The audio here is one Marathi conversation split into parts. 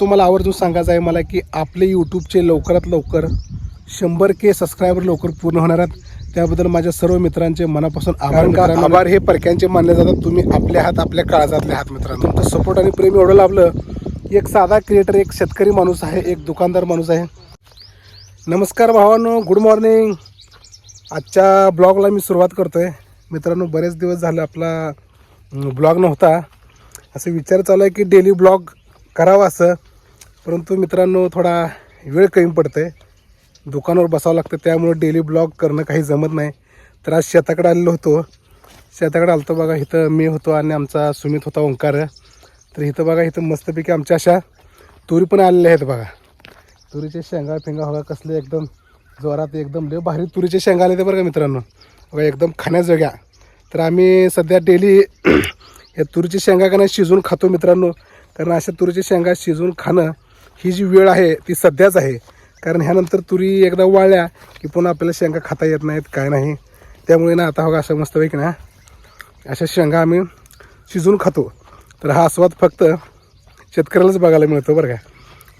तुम्हाला आवर्जून सांगायचं आहे मला की आपले यूट्यूबचे लवकरात लवकर शंभर के सबस्क्रायबर लवकर पूर्ण होणार आहेत. त्याबद्दल माझ्या सर्व मित्रांचे मनापासून आभार मित्रांनो. आभार हे परक्यांचे मानले जातात. तुम्ही आपले हात आपल्या काळजातले हात मित्रांनो. तुमचं सपोर्ट आणि प्रेम एवढं लाभलं एक साधा क्रिएटर एक शेतकरी माणूस आहे एक दुकानदार माणूस आहे. नमस्कार भावांनो गुड मॉर्निंग आजच्या ब्लॉगला मी सुरुवात करतोय. मित्रांनो बरेच दिवस झाले आपला ब्लॉग नव्हता. असं विचार चालू आहे की डेली ब्लॉग करावा असं. परंतु मित्रांनो थोडा वेळ कमी पडतंय. दुकानावर बसावं लागतं त्यामुळे डेली ब्लॉग करणं काही जमत नाही. तर आज शेताकडे आलेलो होतो. शेताकडे आलतो बघा इथं मी होतो आणि आमचा सुमित होता ओंकार. तर इथं बघा इथं मस्तपैकी आमच्या अशा तुरी पण आलेल्या आहेत बघा. तुरीचे शेंगा फेंगा बघा कसले एकदम जोरात एकदम लय भारी तुरीचे शेंगा आले ते बरं का मित्रांनो. बघा एकदम खाण्याजोग्या तर आम्ही सध्या डेली या तुरीची शेंगा का नाही शिजवून खातो मित्रांनो. कारण अशा तुरीची शेंगा शिजवून खाणं ही जी वेळ आहे ती सध्याच आहे. कारण ह्यानंतर तुरी एकदा वाळल्या की पुन्हा आपल्याला शेंगा खाता येत नाहीत काय नाही. त्यामुळे ना आता हो बघा असं मस्तपैकी ना अशा शेंगा आम्ही शिजवून खातो. तर हा आस्वाद फक्त शेतकऱ्यालाच बघायला मिळतो बरं का.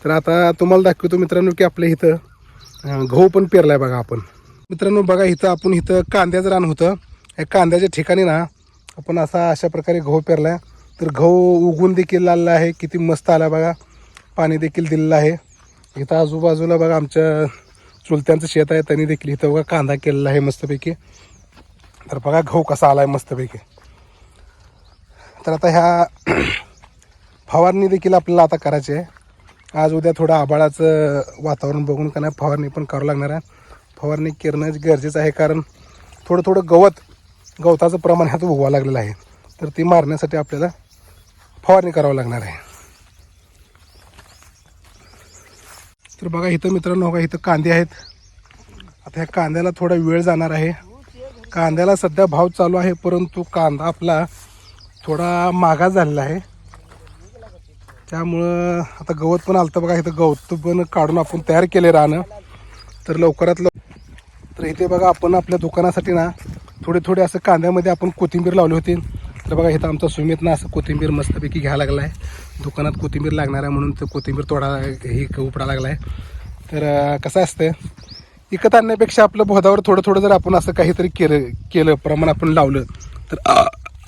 तर आता तुम्हाला दाखवतो मित्रांनो की आपल्या इथं गहू पण पेरलाय बघा आपण. मित्रांनो बघा इथं आपण इथं कांद्याचं रान होतं. या कांद्याच्या ठिकाणी ना आपण असा अशा प्रकारे गहू पेरलाय. तर गहू उगून देखील आलेला आहे. किती मस्त आला बघा. पाणी देखील दिलेलं आहे. इथं आजूबाजूला बघा आमच्या चुलत्यांचं शेत आहे त्यांनी देखील इथं बघा कांदा केलेला आहे मस्तपैकी. तर बघा गहू कसा आला आहे मस्तपैकी. तर आता ह्या फवारणी देखील आपल्याला आता करायची आहे. आज उद्या थोडं आबाळाचं वातावरण बघून का नाही फवारणी पण करावं लागणार आहे. फवारणी करणं गरजेचं आहे कारण थोडं थोडं गवत गवताचं प्रमाण ह्यात उगवा लागलेलं आहे. तर ती मारण्यासाठी आपल्याला फवारणी करावं लागणार आहे. तर बघा इथं मित्रांनो बघा इथं कांदे आहेत. आता ह्या कांद्याला थोडा वेळ जाणार आहे. कांद्याला सध्या भाव चालू आहे परंतु कांदा आपला थोडा मागा झालेला आहे. त्यामुळं आता गवत पण आलं बघा इथं गवत पण काढून आपण तयार केले राहणं तर लवकरात लवकर तर इथे बघा आपण आपल्या दुकानासाठी ना थोडे थोडे असं कांद्यामध्ये आपण कोथिंबीर लावली होती. तर बघा इथं आमचा सुमित ना असं कोथिंबीर मस्तपैकी घ्यायला लागला आहे दुकानात कोथिंबीर लागणार आहे म्हणून तो कोथिंबीर तोडा ही उपडा लागला आहे तर कसं असतं विकत आणण्यापेक्षा आपलं बोधावर थोडं थोडं जर आपण असं काहीतरी केलं केलं प्रमाण आपण लावलं तर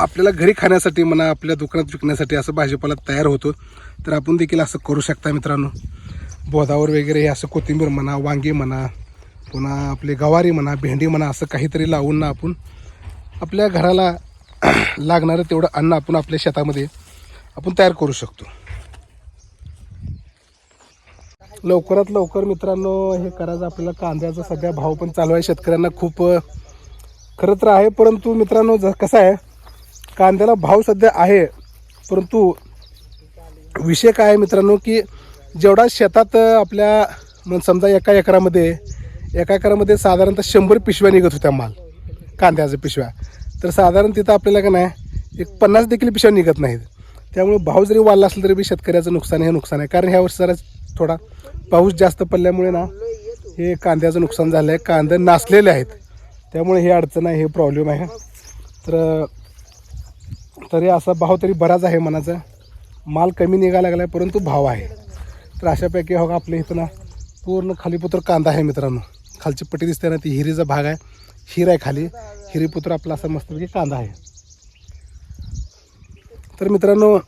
आपल्याला घरी खाण्यासाठी म्हणा आपल्या दुकानात विकण्यासाठी असं भाजीपाला तयार होतो. तर आपण देखील असं करू शकता मित्रांनो. बोधावर वगैरे हे असं कोथिंबीर म्हणा वांगी म्हणा पुन्हा आपले गवारी म्हणा भेंडी म्हणा असं काहीतरी लावून ना आपण आपल्या घराला लागणारं तेवढं अन्न आपण आपल्या शेतामध्ये आपण तयार करू शकतो. लवकरात लवकर मित्रांनो हे करायचं आपल्याला कांद्याचा सध्या भाव पण चालू आहे. शेतकऱ्यांना खूप खरं तर आहे परंतु मित्रांनो ज कसं आहे कांद्याला भाव सध्या आहे परंतु विषय काय आहे मित्रांनो की जेवढा शेतात आपल्या मग समजा एका एकरामध्ये एका एकरामध्ये साधारणतः शंभर पिशव्या निघत होत्या माल कांद्याच्या पिशव्या. तर साधारण तिथं आपल्याला का नाही एक पन्नास देखील पिशव्या निघत नाहीत. त्यामुळे भाव जरी वाढला असला तरी बी शेतकऱ्याचं नुकसान हे नुकसान आहे. कारण ह्या वर्षी जरा थोडा पाऊस जास्त पडल्यामुळे ना हे कांद्याचं नुकसान झालं आहे कांदे नासलेले आहेत. त्यामुळे हे अडचण आहे हे प्रॉब्लेम आहे. तर तरी असा भाव तरी बराच आहे मनाचा. माल कमी निघायला लागला आहे परंतु भाव आहे. तर अशापैकी हो आपल्या इथं ना पूर्ण खालीपुत्र कांदा आहे मित्रांनो. खालची पट्टी दिसते ना ती हिरीचा भाग आहे. हिर आहे खाली हिरीपुत्र आपला असा मस्तपैकी कांदा आहे. तर मित्रांनो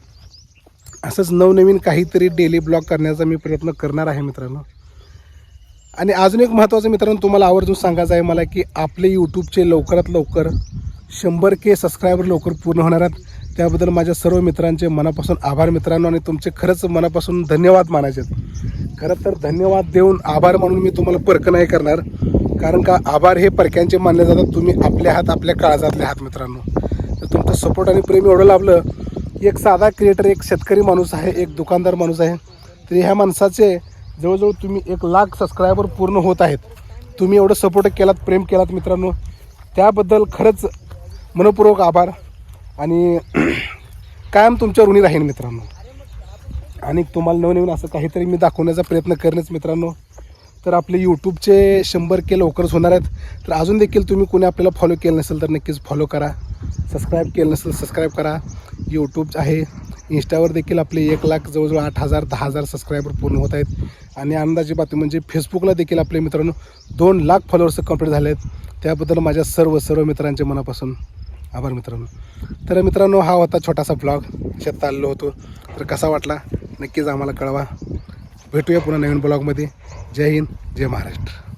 असंच नवनवीन काहीतरी डेली ब्लॉग करण्याचा मी प्रयत्न करणार आहे मित्रांनो. आणि अजून एक महत्त्वाचं मित्रांनो तुम्हाला आवर्जून सांगायचं आहे मला की आपले यूट्यूबचे लवकरात लवकर शंभर के सबस्क्रायबर लवकर पूर्ण होणार आहेत. त्याबद्दल माझ्या सर्व मित्रांचे मनापासून आभार मित्रांनो आणि तुमचे खरंच मनापासून धन्यवाद मानायचे आहेत. खरं तर धन्यवाद देऊन आभार म्हणून मी तुम्हाला परक नाही करणार. कारण का आभार हे परक्यांचे मानले जातात. तुम्ही आपले हात आपल्या काळजातले हात मित्रांनो. तर तुमचं सपोर्ट आणि प्रेम एवढं लाभलं एक साधा क्रिएटर एक शेतकरी माणूस आहे एक दुकानदार माणूस आहे. तर ह्या माणसाचे जवळजवळ तुम्ही एक लाख सबस्क्रायबर पूर्ण होत आहेत. तुम्ही एवढं सपोर्ट केलात प्रेम केलात मित्रांनो. त्याबद्दल खरंच मनपूर्वक आभार. आणि कायम तुमच्या ऋणी राहीन मित्रांनो. आणि तुम्हाला नवनवीन असं काहीतरी मी दाखवण्याचा प्रयत्न करेनच मित्रांनो. तर आपले यूट्यूबचे शंभर के लवकरच होणार आहेत. तर अजून देखील तुम्ही कोणी आपल्याला फॉलो केलं नसेल तर नक्कीच फॉलो करा. सबस्क्राईब केलं नसेल सबस्क्राईब करा. यूट्यूब आहे. इंस्टावर देखील आपले एक लाख जवळजवळ आठ हजार दहा हजार सबस्क्रायबर पूर्ण होत आहेत. आणि आनंदाची बातमी म्हणजे फेसबुकला देखील आपले मित्रांनो दोन लाख फॉलोअर्स कंप्लीट झाले आहेत. त्याबद्दल माझ्या सर्व सर्व मित्रांच्या मनापासून आभार मित्रांनो. तर मित्रांनो हा होता छोटासा ब्लॉग शेतात आलेलो होतो. तर कसा वाटला? नक्कीच आम्हाला कळवा. भेटूया पुन्हा नवीन ब्लॉगमध्ये. जय हिंद जय महाराष्ट्र.